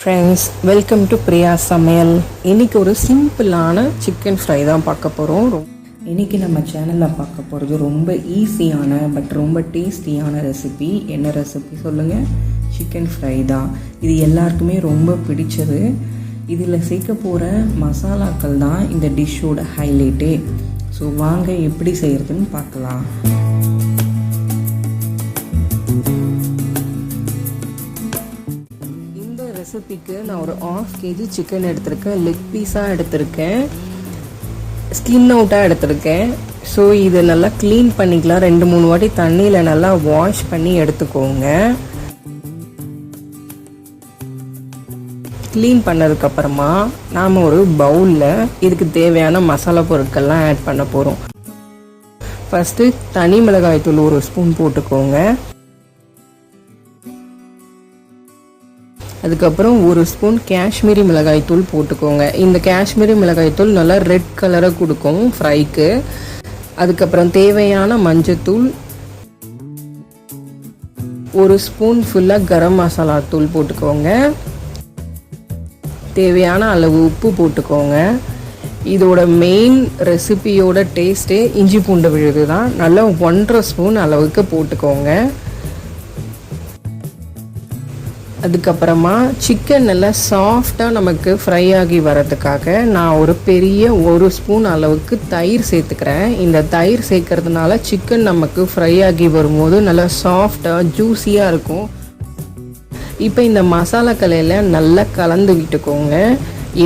Friends welcome to Priya சமையல் இன்னைக்கு ஒரு சிம்பிளான சிக்கன் ஃப்ரை தான் பார்க்க போகிறோம் இன்னைக்கு நம்ம சேனலில் பார்க்க போகிறது ரொம்ப ஈஸியான பட் ரொம்ப டேஸ்டியான ரெசிபி என்ன ரெசிபி சொல்லுங்கள் சிக்கன் ஃப்ரை தான். இது எல்லாருக்குமே ரொம்ப பிடிச்சது. இதில் சேர்க்க போகிற மசாலாக்கள் தான் இந்த டிஷ்ஷோட ஹைலைட்டே ஸோ வாங்க எப்படி செய்கிறதுன்னு பார்க்கலாம். ரெசிபிக்கு நான் ஒரு ஆஃப் கேஜி சிக்கன் எடுத்திருக்கேன். லெக் பீஸாக எடுத்திருக்கேன். ஸ்கின் அவுட்டாக எடுத்திருக்கேன். ஸோ இதை நல்லா க்ளீன் பண்ணிக்கலாம். ரெண்டு மூணு வாட்டி தண்ணியில் நல்லா வாஷ் பண்ணி எடுத்துக்கோங்க. க்ளீன் பண்ணதுக்கப்புறமா நாம் ஒரு பவுலில் இதுக்கு தேவையான மசாலா பொருட்கள்லாம் ஆட் பண்ண போகிறோம் ஃபஸ்ட்டு தனி மிளகாய் தூள் ஒரு ஸ்பூன் போட்டுக்கோங்க. அதுக்கப்புறம் ஒரு ஸ்பூன் காஷ்மீரி மிளகாய் தூள் போட்டுக்கோங்க. இந்த காஷ்மீரி மிளகாய் தூள் நல்லா ரெட் கலரை கொடுக்கும் ஃப்ரைக்கு அதுக்கப்புறம் தேவையான மஞ்சத்தூள் ஒரு ஸ்பூன் ஃபுல்லாக கரம் மசாலா தூள் போட்டுக்கோங்க. தேவையான அளவு உப்பு போட்டுக்கோங்க. இதோட மெயின் ரெசிபியோட டேஸ்ட்டே இஞ்சி பூண்டு விழுது தான். நல்லா ஒன்றரை ஸ்பூன் அளவுக்கு போட்டுக்கோங்க. அதுக்கப்புறமா சிக்கன் நல்லா சாஃப்டாக நமக்கு ஃப்ரை ஆகி வர்றதுக்காக நான் ஒரு பெரிய ஒரு ஸ்பூன் அளவுக்கு தயிர் சேர்த்துக்கிறேன். இந்த தயிர் சேர்க்கறதுனால சிக்கன் நமக்கு ஃப்ரை ஆகி வரும்போது நல்லா சாஃப்டாக ஜூஸியாக இருக்கும். இப்போ இந்த மசாலா கலையில் நல்லா கலந்து விட்டுக்கோங்க.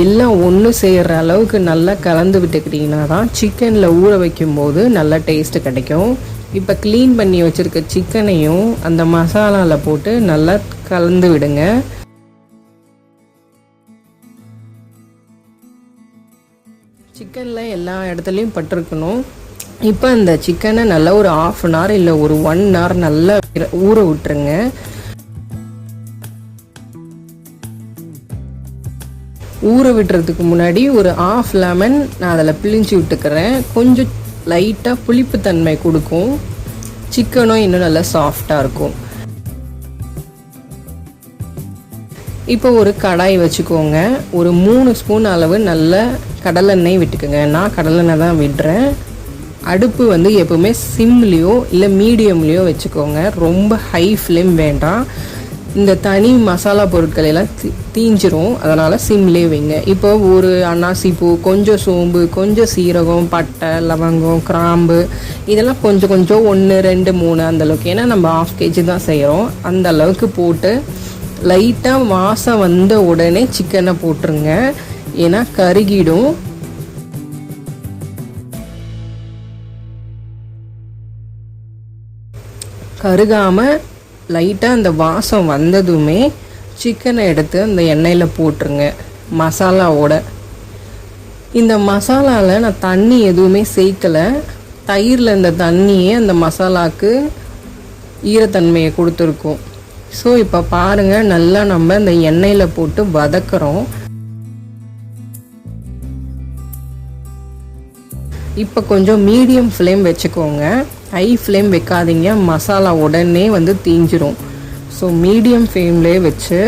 எல்லாம் ஒன்று செய்கிற அளவுக்கு நல்லா கலந்து விட்டுக்கிட்டிங்கன்னா தான் சிக்கனில் ஊற வைக்கும்போது நல்லா டேஸ்ட்டு கிடைக்கும். இப்போ க்ளீன் பண்ணி வச்சுருக்க சிக்கனையும் அந்த மசாலாவில் போட்டு நல்லா கலந்து விடுங்க. சிக்கனில் எல்லா இடத்துலையும் பட்டிருக்கணும். இப்போ அந்த சிக்கனை நல்லா ஒரு ஆஃப் அன் ஹவர் இல்லை ஒரு ஒன் ஹவர் நல்லா ஊற விட்டுருங்க. ஊற விடுறதுக்கு முன்னாடி ஒரு ஆஃப் லெமன் நான் அதில் பிழிஞ்சு விட்டுக்கிறேன். கொஞ்சம் லைட்டாக புளிப்பு தன்மை கொடுக்கும். சிக்கனும் இன்னும் நல்லா சாஃப்டாக இருக்கும். இப்போ ஒரு கடாய் வச்சுக்கோங்க. ஒரு மூணு ஸ்பூன் அளவு நல்ல கடலெண்ணெய் விட்டுக்கோங்க. நான் கடலெண்ணெய் தான் விடுறேன். அடுப்பு வந்து எப்போவுமே சிம்லேயோ இல்லை மீடியம்லேயோ வச்சுக்கோங்க. ரொம்ப ஹை ஃப்ளேம் வேண்டாம். இந்த தனி மசாலா பொருட்கள் எல்லாம் தீஞ்சிரும். அதனால் சிம்லேயே வைங்க. இப்போ ஒரு அன்னாசி பூ கொஞ்சம் சோம்பு கொஞ்சம் சீரகம் பட்டை லவங்கம் கிராம்பு இதெல்லாம் கொஞ்சம் கொஞ்சம் ஒன்று ரெண்டு மூணு அந்த அளவுக்கு. ஏன்னா நம்ம ஆஃப் கேஜி தான் செய்கிறோம் அந்த அளவுக்கு போட்டு லைட்டாக வாசம் வந்த உடனே சிக்கனை போட்டுருங்க. ஏன்னா கருகிடும். கருகாமல் லைட்டாக அந்த வாசம் வந்ததுமே சிக்கனை எடுத்து அந்த எண்ணெயில் போட்டுருங்க மசாலாவோட. இந்த மசாலாவில் நான் தண்ணி எதுவுமே சேர்க்கலை. தயிரில் இந்த தண்ணியே அந்த மசாலாவுக்கு ஈரத்தன்மையை கொடுத்துருக்கோம். ஸோ இப்போ பாருங்கள் நல்லா நம்ம இந்த எண்ணெயில் போட்டு வதக்குறோம். இப்போ கொஞ்சம் மீடியம் ஃப்ளேம் வச்சுக்கோங்க. ஹை ஃப்ளேம் வைக்காதீங்க. மசாலா உடனே வந்து தீஞ்சிரும். ஸோ மீடியம் ஃப்ளேம்லேயே வச்சு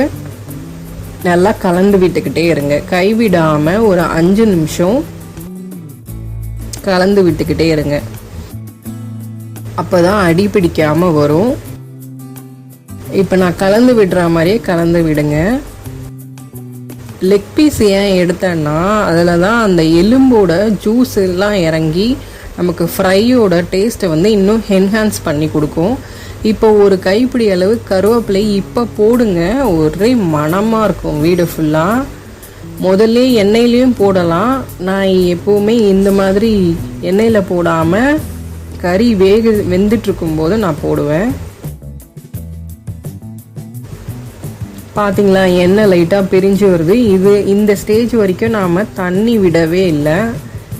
நல்லா கலந்து விட்டுக்கிட்டே இருங்க. கைவிடாமல் ஒரு அஞ்சு நிமிஷம் கலந்து விட்டுக்கிட்டே இருங்க. அப்போ தான் அடி பிடிக்காமல் வரும். இப்போ நான் கலந்து விடுற மாதிரியே கலந்து விடுங்க. லெக் பீஸ் ஏன் எடுத்தேன்னா அதில் தான் அந்த எலும்போட ஜூஸ் எல்லாம் இறங்கி நமக்கு ஃப்ரையோட டேஸ்ட்டை வந்து இன்னும் என்ஹான்ஸ் பண்ணி கொடுக்கும். இப்போ ஒரு கைப்பிடி அளவு கருவேப்பிலை இப்போ போடுங்க. ஒரே மணமாக இருக்கும் வீடு ஃபுல்லாக முதல்ல எண்ணெயிலையும் போடலாம். நான் எப்போவுமே இந்த மாதிரி எண்ணெயில் போடாமல் கறி வேக வெந்துட்டுருக்கும் போது நான் போடுவேன். பார்த்தீங்களா எண்ணெய் லைட்டாக பிரிஞ்சு வருது. இது இந்த ஸ்டேஜ் வரைக்கும் நாம் தண்ணி விடவே இல்லை.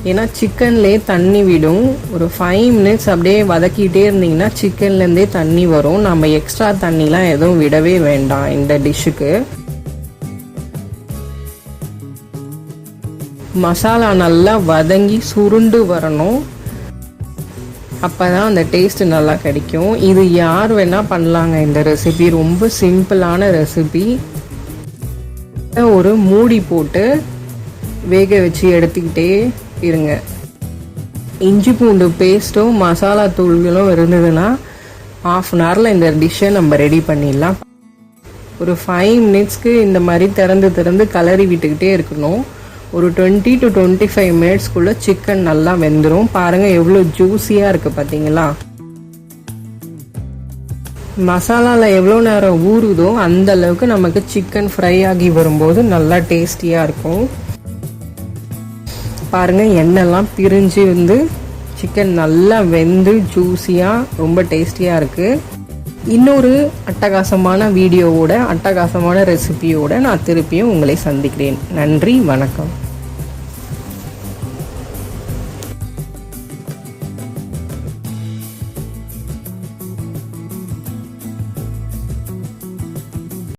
ஏன்னா சிக்கன்லேயே தண்ணி விடும். ஒரு ஃபைவ் மினிட்ஸ் அப்படியே வதக்கிட்டே இருந்தீங்கன்னா சிக்கன்லேருந்தே தண்ணி வரும். நம்ம எக்ஸ்ட்ரா தண்ணிலாம் எதுவும் விடவே வேண்டாம் இந்த டிஷ்ஷுக்கு மசாலா நல்லா வதங்கி சுருண்டு வரணும். அப்போ தான் அந்த டேஸ்ட் நல்லா கிடைக்கும். இது யார் வேணால் பண்ணலாங்க இந்த ரெசிபி ரொம்ப சிம்பிளான ரெசிபி ஒரு மூடி போட்டு வேக வச்சு எடுத்துக்கிட்டே இருங்க. இஞ்சி பூண்டு பேஸ்ட்டும் மசாலா தூள்களும் இருந்ததுன்னா ஆஃப் அன் ஹவரில் இந்த டிஷ்ஷை நம்ம ரெடி பண்ணிடலாம். ஒரு ஃபைவ் மினிட்ஸ்க்கு இந்த மாதிரி திறந்து திறந்து கலரி விட்டுக்கிட்டே இருக்கணும். ஒரு டுவெண்ட்டி டு டுவெண்ட்டி ஃபைவ் மினிட்ஸ்க்குள்ளே சிக்கன் நல்லா வெந்துடும் பாருங்கள் எவ்வளோ ஜூஸியாக இருக்குது பார்த்தீங்களா மசாலாவில் எவ்வளோ நேரம் ஊறுதோ அந்த அளவுக்கு நமக்கு சிக்கன் ஃப்ரை ஆகி வரும்போது நல்லா டேஸ்டியாக இருக்கும். பாருங்கள் எண்ணெய்லாம் பிரிஞ்சு வந்து சிக்கன் நல்லா வெந்து ஜூஸியாக ரொம்ப டேஸ்டியாக இருக்குது இன்னொரு அட்டகாசமான வீடியோவோட அட்டகாசமான ரெசிபியோட நான் திருப்பியும் உங்களை சந்திக்கிறேன். நன்றி வணக்கம்.